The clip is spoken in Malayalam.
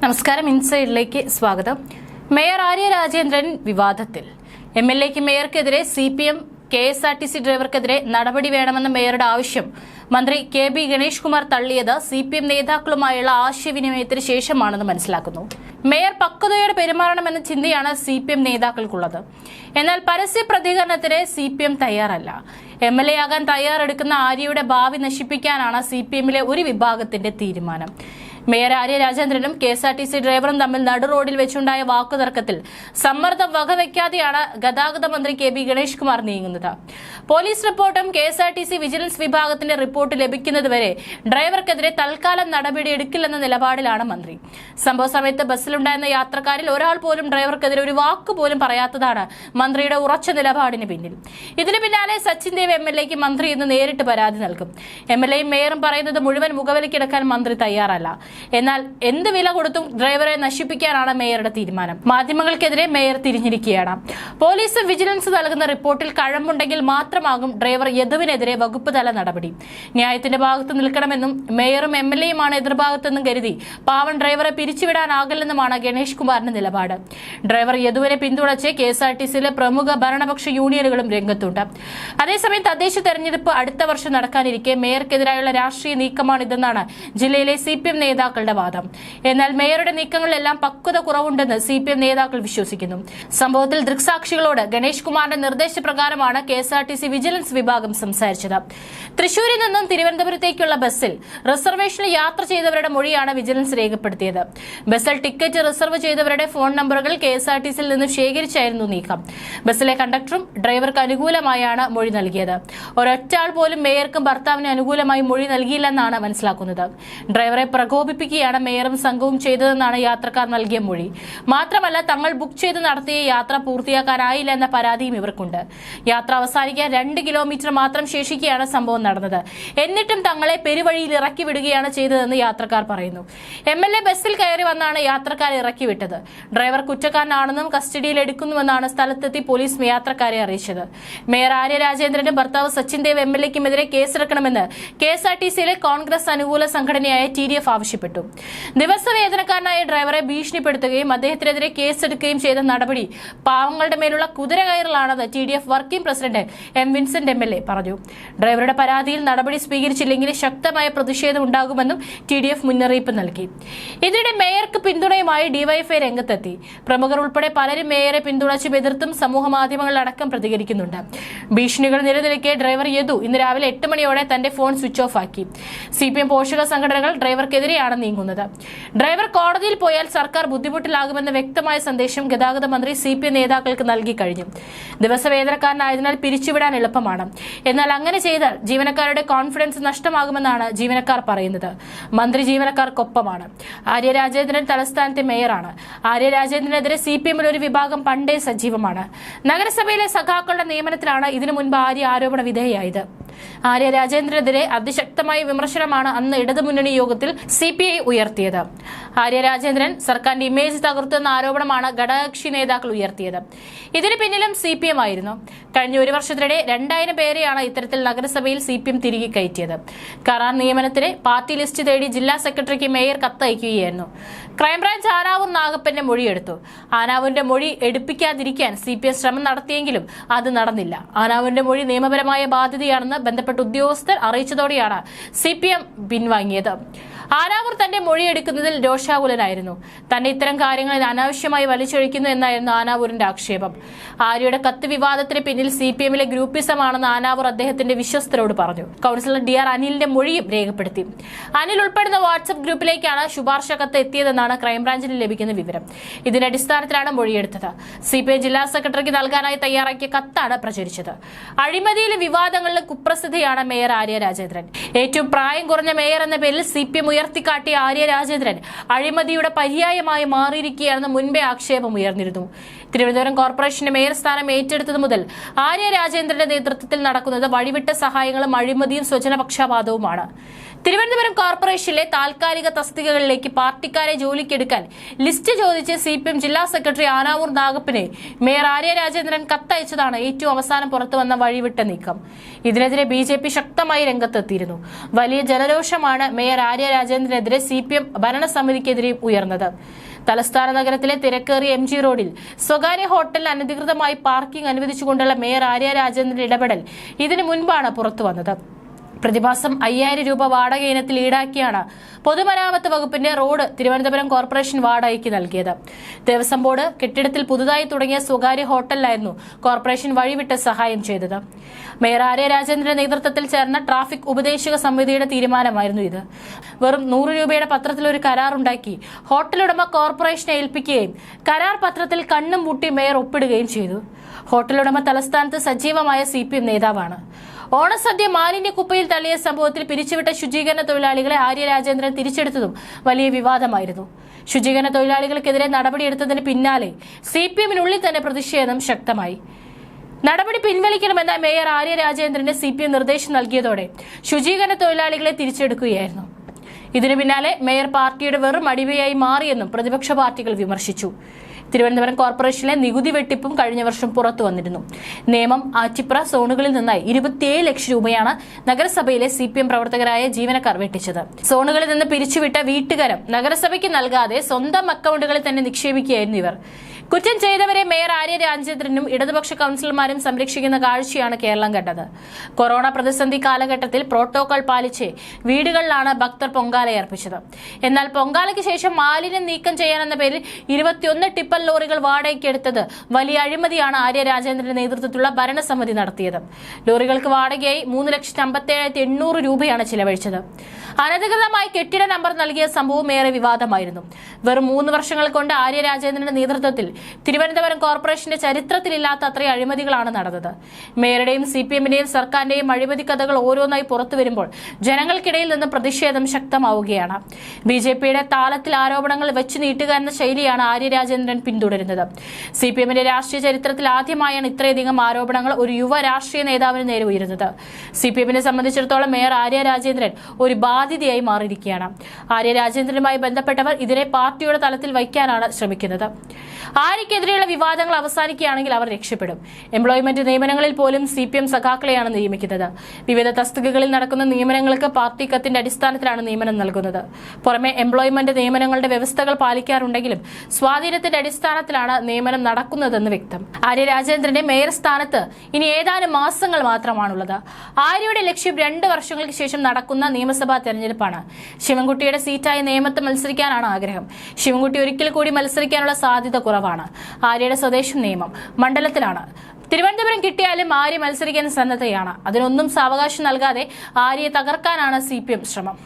നമസ്കാരം. ഇൻസൈഡിലേക്ക് സ്വാഗതം. മേയർ ആര്യ രാജേന്ദ്രൻ വിവാദത്തിൽ. എം എൽ എക്ക് മേയർക്കെതിരെ C P M K S R T C ഡ്രൈവർക്കെതിരെ നടപടി വേണമെന്ന മേയറുടെ ആവശ്യം മന്ത്രി കെ ബി ഗണേഷ് കുമാർ തള്ളിയത് സി പി എം നേതാക്കളുമായുള്ള ആശയവിനിമയത്തിന് ശേഷമാണെന്ന് മനസ്സിലാക്കുന്നു. മേയർ പക്വതയോടെ പെരുമാറണമെന്ന ചിന്തയാണ് സി പി എം നേതാക്കൾക്കുള്ളത്. എന്നാൽ പരസ്യ പ്രതികരണത്തിന് സി പി എം തയ്യാറല്ല. എം എൽ എ ആകാൻ തയ്യാറെടുക്കുന്ന ആര്യയുടെ ഭാവി നശിപ്പിക്കാനാണ് സി പി എമ്മിലെ ഒരു വിഭാഗത്തിന്റെ തീരുമാനം. Mayor Arya രാജേന്ദ്രനും K S R T C ഡ്രൈവറും തമ്മിൽ നടു റോഡിൽ വെച്ചുണ്ടായ വാക്കുതർക്കത്തിൽ സമ്മർദ്ദം വകവയ്ക്കാതെയാണ് ഗതാഗത മന്ത്രി കെ ബി ഗണേഷ് കുമാർ നീങ്ങുന്നത്. പോലീസ് റിപ്പോർട്ടും K S R T C vigilance വിഭാഗത്തിന്റെ റിപ്പോർട്ട് ലഭിക്കുന്നതുവരെ ഡ്രൈവർക്കെതിരെ തൽക്കാലം നടപടി എടുക്കില്ലെന്ന നിലപാടിലാണ് മന്ത്രി. സംഭവ സമയത്ത് ബസ്സിലുണ്ടായിരുന്ന യാത്രക്കാരിൽ ഒരാൾ പോലും ഡ്രൈവർക്കെതിരെ ഒരു വാക്ക് പോലും പറയാത്തതാണ് മന്ത്രിയുടെ ഉറച്ച നിലപാടിന് പിന്നിൽ. ഇതിന് പിന്നാലെ സച്ചിൻ ദേവ് എം എൽ എക്ക് മന്ത്രി ഇന്ന് നേരിട്ട് പരാതി നൽകും. എം എൽ എയും മേയറും പറയുന്നത് മുഴുവൻ മുഖവിലക്കെടുക്കാൻ മന്ത്രി തയ്യാറല്ല. എന്നാൽ എന്ത് വില കൊടുത്തും ഡ്രൈവറെ നശിപ്പിക്കാനാണ് മേയറുടെ തീരുമാനം. മാധ്യമങ്ങൾക്കെതിരെ മേയർ തിരിഞ്ഞിരിക്കുകയാണ്. പോലീസ് വിജിലൻസ് നൽകുന്ന റിപ്പോർട്ടിൽ കഴമ്പുണ്ടെങ്കിൽ മാത്രമാകും ഡ്രൈവർ യദുവിനെതിരെ വകുപ്പ് തല നടപടി. ന്യായത്തിന്റെ ഭാഗത്ത് നിൽക്കണമെന്നും മേയറും എം എൽ എയുമാണ് എതിർഭാഗത്തെന്നും കരുതി പാവൻ ഡ്രൈവറെ പിരിച്ചുവിടാനാകില്ലെന്നുമാണ് ഗണേഷ് കുമാറിന്റെ നിലപാട്. ഡ്രൈവർ യദുവിനെ പിന്തുണച്ച് കെ എസ് ആർ ടി സിയിലെ പ്രമുഖ ഭരണപക്ഷ യൂണിയനുകളും രംഗത്തുണ്ട്. അതേസമയം തദ്ദേശ തെരഞ്ഞെടുപ്പ് അടുത്ത വർഷം നടക്കാനിരിക്കെ മേയർക്കെതിരായുള്ള രാഷ്ട്രീയ നീക്കമാണിതെന്നാണ് ജില്ലയിലെ സി പി എം നേതാക്കളുടെ വാദം. എന്നാൽ മേയറുടെ നീക്കങ്ങളിലെല്ലാം പക്വത കുറവുണ്ടെന്ന് സി പി എം നേതാക്കൾ വിശ്വസിക്കുന്നു. സംഭവത്തിൽ ദൃക്സാക്ഷികളോട് ഗണേഷ് കുമാറിന്റെ നിർദ്ദേശപ്രകാരമാണ് K S R T C vigilance വിഭാഗം സംസാരിച്ചത്. തൃശൂരിൽ നിന്നും തിരുവനന്തപുരത്തേക്കുള്ള ബസ്സിൽ റിസർവേഷനിൽ യാത്ര ചെയ്തവരുടെ മൊഴിയാണ് വിജിലൻസ് രേഖപ്പെടുത്തിയത്. ബസ്സിൽ ടിക്കറ്റ് റിസർവ് ചെയ്തവരുടെ ഫോൺ നമ്പറുകൾ കെ എസ് ആർ ടി സിയിൽ നിന്നും ശേഖരിച്ചായിരുന്നു നീക്കം. ബസ്സിലെ കണ്ടക്ടറും ഡ്രൈവർക്ക് അനുകൂലമായാണ് മൊഴി നൽകിയത്. ഒരൊറ്റാൾ പോലും മേയർക്കും ഭർത്താവിന് അനുകൂലമായി മൊഴി നൽകിയില്ലെന്നാണ് മനസ്സിലാക്കുന്നത്. ഡ്രൈവറെ പ്രകോപിപ്പിക്കുകയാണ് മേയറും സംഘവും ചെയ്തതെന്നാണ് യാത്രക്കാർ നൽകിയ മൊഴി. മാത്രമല്ല തങ്ങൾ ബുക്ക് ചെയ്ത് നടത്തിയ യാത്ര പൂർത്തിയാക്കാനായില്ല എന്ന പരാതിയും ഇവർക്കുണ്ട്. യാത്ര അവസാനിക്കാൻ രണ്ട് കിലോമീറ്റർ മാത്രം ശേഷിക്കുകയാണ് സംഭവം നടന്നത്. എന്നിട്ടും തങ്ങളെ പെരുവഴിയിൽ ഇറക്കി വിടുകയാണ് ചെയ്തതെന്ന് യാത്രക്കാർ പറയുന്നു. എം ബസ്സിൽ കയറി വന്നാണ് യാത്രക്കാരെ ഇറക്കി വിട്ടത്. ഡ്രൈവർ കുറ്റക്കാരനാണെന്നും കസ്റ്റഡിയിൽ എടുക്കുന്നുവെന്നാണ് സ്ഥലത്തെത്തി പോലീസ് യാത്രക്കാരെ അറിയിച്ചത്. മേയർ ആര്യ രാജേന്ദ്രന്റെ ഭർത്താവ് സച്ചിൻ ദേവ് എം എൽ എക്കുമെതിരെ കേസെടുക്കണമെന്ന് കെ എസ് ആർ ടി സിയിലെ കോൺഗ്രസ് അനുകൂല സംഘടനയായ ടി ഡി എഫ് ആവശ്യപ്പെട്ടു. ദിവസവേതനക്കാരനായ ഡ്രൈവറെ ഭീഷണിപ്പെടുത്തുകയും അദ്ദേഹത്തിനെതിരെ കേസെടുക്കുകയും ചെയ്ത നടപടി പാവങ്ങളുടെ മേലുള്ള കുതിര കയറലാണെന്ന് T D F working president M Vincent M L A പറഞ്ഞു. ഡ്രൈവറുടെ പരാതിയിൽ നടപടി സ്വീകരിച്ചില്ലെങ്കിൽ ശക്തമായ പ്രതിഷേധം ഉണ്ടാകുമെന്നും ടി ഡി എഫ് മുന്നറിയിപ്പ് നൽകി. ഇതിനിടെ മേയർക്ക് പിന്തുണയുമായി ഡിവൈഎഫ്ഐ രംഗത്തെത്തി. പ്രമുഖർ ഉൾപ്പെടെ പലരും മേയറെ പിന്തുണച്ചും എതിർത്തും സമൂഹ മാധ്യമങ്ങളിലടക്കം പ്രതികരിക്കുന്നുണ്ട്. ഭീഷണികൾ നിലനിൽക്കെ ഡ്രൈവർ യദു ഇന്ന് രാവിലെ എട്ട് മണിയോടെ തന്റെ ഫോൺ സ്വിച്ച് ഓഫ് ആക്കി. സി പി എം പോഷക സംഘടനകൾ ഡ്രൈവർക്കെതിരെയാണ് നീങ്ങുന്നത്. ഡ്രൈവർ കോടതിയിൽ പോയാൽ സർക്കാർ ബുദ്ധിമുട്ടിലാകുമെന്ന വ്യക്തമായ സന്ദേശം ഗതാഗത മന്ത്രി സി പി എം നേതാക്കൾക്ക് നൽകി കഴിഞ്ഞു. ദിവസവേതനക്കാരനായതിനാൽ പിരിച്ചുവിടാൻ എളുപ്പമാണ്. എന്നാൽ അങ്ങനെ ചെയ്താൽ ജീവനക്കാരുടെ കോൺഫിഡൻസ് നഷ്ടമാകുമെന്നാണ് ജീവനക്കാർ പറയുന്നത്. മന്ത്രി ജീവനക്കാർക്കൊപ്പമാണ്. ആര്യ രാജേന്ദ്രൻ തലസ്ഥാനത്തെ മേയറാണ്. ആര്യ രാജേന്ദ്രനെതിരെ സി പി എമ്മിൽ ഒരു വിഭാഗം പണ്ടേ സജീവമാണ്. നഗരസഭയിലെ സഖാക്കളുടെ നിയമനത്തിലാണ് ഇതിനു മുൻപ് ആര്യ ആരോപണ വിധേയായത് ആര്യ രാജേന്ദ്രനെതിരെ അതിശക്തമായ വിമർശനമാണ് അന്ന് ഇടതുമുന്നണി യോഗത്തിൽ സി പി ഐ ഉയർത്തിയത്. ആര്യ രാജേന്ദ്രൻ സർക്കാരിന്റെ ഇമേജ് തകർത്തുവെന്ന ആരോപണമാണ് ഘടകകക്ഷി നേതാക്കൾ ഉയർത്തിയത്. ഇതിന് പിന്നിലും സി പി എം ആയിരുന്നു. കഴിഞ്ഞ ഒരു വർഷത്തിനിടെ രണ്ടായിരം പേരെയാണ് ഇത്തരത്തിൽ നഗരസഭയിൽ സി പി എം തിരികെ കയറ്റിയത്. കരാർ നിയമനത്തിന് പാർട്ടി ലിസ്റ്റ് തേടി ജില്ലാ സെക്രട്ടറിക്ക് മേയർ കത്തയക്കുകയായിരുന്നു. ക്രൈംബ്രാഞ്ച് ആനാവൂർ നാഗപ്പന്റെ മൊഴിയെടുത്തു. ആനാവൂരിന്റെ മൊഴി എടുപ്പിക്കാതിരിക്കാൻ സി പി എം ശ്രമം നടത്തിയെങ്കിലും അത് നടന്നില്ല. ആനാവൂരിന്റെ മൊഴി നിയമപരമായ ബാധ്യതയാണെന്ന് ബന്ധപ്പെട്ട ഉദ്യോഗസ്ഥർ അറിയിച്ചതോടെയാണ് സി പി എം പിൻവാങ്ങിയത്. ആനാവൂർ തന്റെ മൊഴിയെടുക്കുന്നതിൽ രോഷാകുലനായിരുന്നു. തന്നെ ഇത്തരം കാര്യങ്ങളിൽ അനാവശ്യമായി വലിച്ചൊഴിക്കുന്നു എന്നായിരുന്നു ആനാവൂരിന്റെ ആക്ഷേപം. ആര്യയുടെ കത്ത് വിവാദത്തിന് പിന്നിൽ സി പി എമ്മിലെ ഗ്രൂപ്പിസമാണെന്ന് ആനാവൂർ അദ്ദേഹത്തിന്റെ വിശ്വസ്തരോട് പറഞ്ഞു. കൗൺസിലർ ഡി ആർ അനിലിന്റെ മൊഴിയും രേഖപ്പെടുത്തി. അനിൽ ഉൾപ്പെടുന്ന വാട്സ്ആപ്പ് ഗ്രൂപ്പിലേക്കാണ് ശുപാർശ കത്ത് എത്തിയതെന്നാണ് ക്രൈംബ്രാഞ്ചിന് ലഭിക്കുന്ന വിവരം. ഇതിന്റെ അടിസ്ഥാനത്തിലാണ് മൊഴിയെടുത്തത്. സി പി ഐ ജില്ലാ സെക്രട്ടറിക്ക് നൽകാനായി തയ്യാറാക്കിയ കത്താണ് പ്രചരിച്ചത്. അഴിമതിയിലെ വിവാദങ്ങളിലെ കുപ്രസിദ്ധിയാണ് മേയർ ആര്യ രാജേന്ദ്രൻ. ഏറ്റവും പ്രായം കുറഞ്ഞ മേയർ എന്ന പേരിൽ സി പി എം ഉയർത്തിക്കാട്ടിയ ആര്യ രാജേന്ദ്രൻ അഴിമതിയുടെ പര്യായമായി മാറിയിരിക്കുകയാണെന്ന് മുൻപേ ആക്ഷേപം ഉയർന്നിരുന്നു. തിരുവനന്തപുരം കോർപ്പറേഷന്റെ മേയർ സ്ഥാനം ഏറ്റെടുത്തത് മുതൽ ആര്യ രാജേന്ദ്രന്റെ നേതൃത്വത്തിൽ നടക്കുന്നത് വഴിവിട്ട സഹായങ്ങളും അഴിമതിയും സ്വജനപക്ഷപാതവുമാണ്. തിരുവനന്തപുരം കോർപ്പറേഷനിലെ താൽക്കാലിക തസ്തികകളിലേക്ക് പാർട്ടിക്കാരെ ജോലിക്കെടുക്കാൻ ലിസ്റ്റ് ചോദിച്ച് സി പി എം ജില്ലാ സെക്രട്ടറി ആനാവൂർ നാഗപ്പിനെ മേയർ ആര്യ രാജേന്ദ്രൻ കത്തയച്ചതാണ് ഏറ്റവും അവസാനം പുറത്തുവന്ന വഴിവിട്ട നീക്കം. ഇതിനെതിരെ ബി ശക്തമായി രംഗത്തെത്തിയിരുന്നു. വലിയ ജനരോഷമാണ് മേയർ ആര്യ രാജേന്ദ്രനെതിരെ സി പി എം ഭരണസമിതിക്കെതിരെ ഉയർന്നത്. തലസ്ഥാന നഗരത്തിലെ തിരക്കേറിയ എം ജി റോഡിൽ സ്വകാര്യ ഹോട്ടലിൽ അനധികൃതമായി പാർക്കിംഗ് അനുവദിച്ചുകൊണ്ടുള്ള മേയർ ആര്യ രാജേന്ദ്രന്റെ ഇടപെടൽ ഇതിനു മുൻപാണ് പുറത്തുവന്നത്. പ്രതിമാസം അയ്യായിരം രൂപ വാടക ഇനത്തിൽ ഈടാക്കിയാണ് പൊതുമരാമത്ത് വകുപ്പിന്റെ റോഡ് തിരുവനന്തപുരം കോർപ്പറേഷൻ വാടകയ്ക്ക് നൽകിയത്. ദേവസ്വം ബോർഡ് കെട്ടിടത്തിൽ പുതുതായി തുടങ്ങിയ സ്വകാര്യ ഹോട്ടലിലായിരുന്നു കോർപ്പറേഷൻ വഴിവിട്ട് സഹായം ചെയ്തത്. മേയർ ആര്യ രാജേന്ദ്രന്റെ നേതൃത്വത്തിൽ ചേർന്ന ട്രാഫിക് ഉപദേശക സമിതിയുടെ തീരുമാനമായിരുന്നു ഇത്. വെറും നൂറ് രൂപയുടെ പത്രത്തിൽ ഒരു കരാറുണ്ടാക്കി ഹോട്ടലുടമ കോർപ്പറേഷനെ ഏൽപ്പിക്കുകയും കരാർ പത്രത്തിൽ കണ്ണും മുട്ടി മേയർ ഒപ്പിടുകയും ചെയ്തു. ഹോട്ടലുടമ തലസ്ഥാനത്ത് സജീവമായ സി നേതാവാണ്. ഓണസദ്യ മാലിന്യ കുപ്പയിൽ തള്ളിയ സംഭവത്തിൽ പിരിച്ചുവിട്ട ശുചീകരണ തൊഴിലാളികളെ ആര്യ രാജേന്ദ്രൻ തിരിച്ചെടുത്തതും വലിയ വിവാദമായിരുന്നു. ശുചീകരണ തൊഴിലാളികൾക്കെതിരെ നടപടിയെടുത്തതിന് പിന്നാലെ സി പി എമ്മിനുള്ളിൽ തന്നെ പ്രതിഷേധം ശക്തമായി. നടപടി പിൻവലിക്കണമെന്ന മേയർ ആര്യ രാജേന്ദ്രന് സി പി എം നിർദ്ദേശം നൽകിയതോടെ ശുചീകരണ തൊഴിലാളികളെ തിരിച്ചെടുക്കുകയായിരുന്നു. ഇതിനു പിന്നാലെ മേയർ പാർട്ടിയുടെ വെറും അടിമയായി മാറിയെന്നും പ്രതിപക്ഷ പാർട്ടികൾ വിമർശിച്ചു. തിരുവനന്തപുരം കോർപ്പറേഷനിലെ നികുതി വെട്ടിപ്പും കഴിഞ്ഞ വർഷം പുറത്തു വന്നിരുന്നു. നിയമം ആറ്റിപ്ര സോണുകളിൽ നിന്നായി ഇരുപത്തിയേഴ് ലക്ഷം രൂപയാണ് നഗരസഭയിലെ സി പി എം പ്രവർത്തകരായ ജീവനക്കാർ വെട്ടിച്ചത്. സോണുകളിൽ നിന്ന് പിരിച്ചുവിട്ട വീട്ടുകരം നഗരസഭയ്ക്ക് നൽകാതെ സ്വന്തം അക്കൗണ്ടുകളിൽ തന്നെ നിക്ഷേപിക്കുകയായിരുന്നു ഇവർ. കുറ്റം ചെയ്തവരെ മേയർ ആര്യ രാജേന്ദ്രനും ഇടതുപക്ഷ കൌൺസിലർമാരും സംരക്ഷിക്കുന്ന കാഴ്ചയാണ് കേരളം കണ്ടത്. കൊറോണ പ്രതിസന്ധി കാലഘട്ടത്തിൽ പ്രോട്ടോകോൾ പാലിച്ച് വീടുകളിലാണ് ഭക്തർ പൊങ്കാല ഏർപ്പിച്ചത്. എന്നാൽ പൊങ്കാലയ്ക്ക് ശേഷം മാലിന്യം നീക്കം ചെയ്യാനെന്ന പേരിൽ ഇരുപത്തിയൊന്ന് ടിപ്പൽ ലോറികൾ വാടകയ്ക്കെടുത്തത് വലിയ അഴിമതിയാണ് ആര്യ രാജേന്ദ്രന്റെ നേതൃത്വത്തിലുള്ള ഭരണസമിതി നടത്തിയത്. ലോറികൾക്ക് വാടകയായി മൂന്ന് ലക്ഷത്തി അമ്പത്തി ഏഴായിരത്തി എണ്ണൂറ് രൂപയാണ് ചിലവഴിച്ചത്. അനധികൃതമായി കെട്ടിട നമ്പർ നൽകിയ സംഭവം ഏറെ വിവാദമായിരുന്നു. വെറും മൂന്ന് വർഷങ്ങൾ കൊണ്ട് ആര്യ രാജേന്ദ്രന്റെ നേതൃത്വത്തിൽ തിരുവനന്തപുരം കോർപ്പറേഷന്റെ ചരിത്രത്തിലില്ലാത്ത അത്രയും അഴിമതികളാണ് നടന്നത്. മേയറുടെയും സി പി എമ്മിന്റെയും സർക്കാരിന്റെയും അഴിമതി കഥകൾ ഓരോന്നായി പുറത്തു വരുമ്പോൾ ജനങ്ങൾക്കിടയിൽ നിന്ന് പ്രതിഷേധം ശക്തമാവുകയാണ്. ബി ജെ പിയുടെ താളത്തിൽ ആരോപണങ്ങൾ വെച്ച് നീട്ടുക എന്ന ശൈലിയാണ് ആര്യരാജേന്ദ്രൻ പിന്തുടരുന്നത്. സി പി എമ്മിന്റെ രാഷ്ട്രീയ ചരിത്രത്തിൽ ആദ്യമായാണ് ഇത്രയധികം ആരോപണങ്ങൾ ഒരു യുവ രാഷ്ട്രീയ നേതാവിന് നേരെ ഉയരുന്നത്. സി പി എമ്മിനെ സംബന്ധിച്ചിടത്തോളം മേയർ ആര്യ രാജേന്ദ്രൻ ഒരു ബാധ്യതയായി മാറിയിരിക്കുകയാണ്. ആര്യ രാജേന്ദ്രനുമായി ബന്ധപ്പെട്ടവർ ഇതിനെ പാർട്ടിയുടെ തലത്തിൽ വയ്ക്കാനാണ് ശ്രമിക്കുന്നത്. ആര്യക്കെതിരെയുള്ള വിവാദങ്ങൾ അവസാനിക്കുകയാണെങ്കിൽ അവർ രക്ഷപ്പെടും. എംപ്ലോയ്മെന്റ് നിയമനങ്ങളിൽ പോലും സി പി എം സഖാക്കളെയാണ് നിയമിക്കുന്നത്. വിവിധ തസ്തികകളിൽ നടക്കുന്ന നിയമനങ്ങൾക്ക് പാർട്ടി കത്തിന്റെ അടിസ്ഥാനത്തിലാണ് നിയമനം നൽകുന്നത്. പുറമെ എംപ്ലോയ്മെന്റ് നിയമനങ്ങളുടെ വ്യവസ്ഥകൾ പാലിക്കാറുണ്ടെങ്കിലും സ്വാധീനത്തിന്റെ അടിസ്ഥാനത്തിലാണ് നിയമനം നടക്കുന്നതെന്ന് വ്യക്തം. ആര്യ രാജേന്ദ്രന്റെ മേയർ സ്ഥാനത്ത് ഇനി ഏതാനും മാസങ്ങൾ മാത്രമാണുള്ളത്. ആര്യയുടെ ലക്ഷ്യം രണ്ട് വർഷങ്ങൾക്ക് ശേഷം നടക്കുന്ന നിയമസഭാ തെരഞ്ഞെടുപ്പാണ്. ശിവൻകുട്ടിയുടെ സീറ്റായി നിയമത്ത് മത്സരിക്കാനാണ് ആഗ്രഹം. ശിവൻകുട്ടി ഒരിക്കൽ കൂടി മത്സരിക്കാനുള്ള സാധ്യത കുറവാണ്. ആര്യയുടെ സ്വദേശം നിയമം മണ്ഡലത്തിലാണ്. തിരുവനന്തപുരം കിട്ടിയാലും ആര്യ മത്സരിക്കാൻ സന്നദ്ധയാണ്. അതിനൊന്നും സാവകാശം നൽകാതെ ആര്യയെ തകർക്കാനാണ് സി ശ്രമം.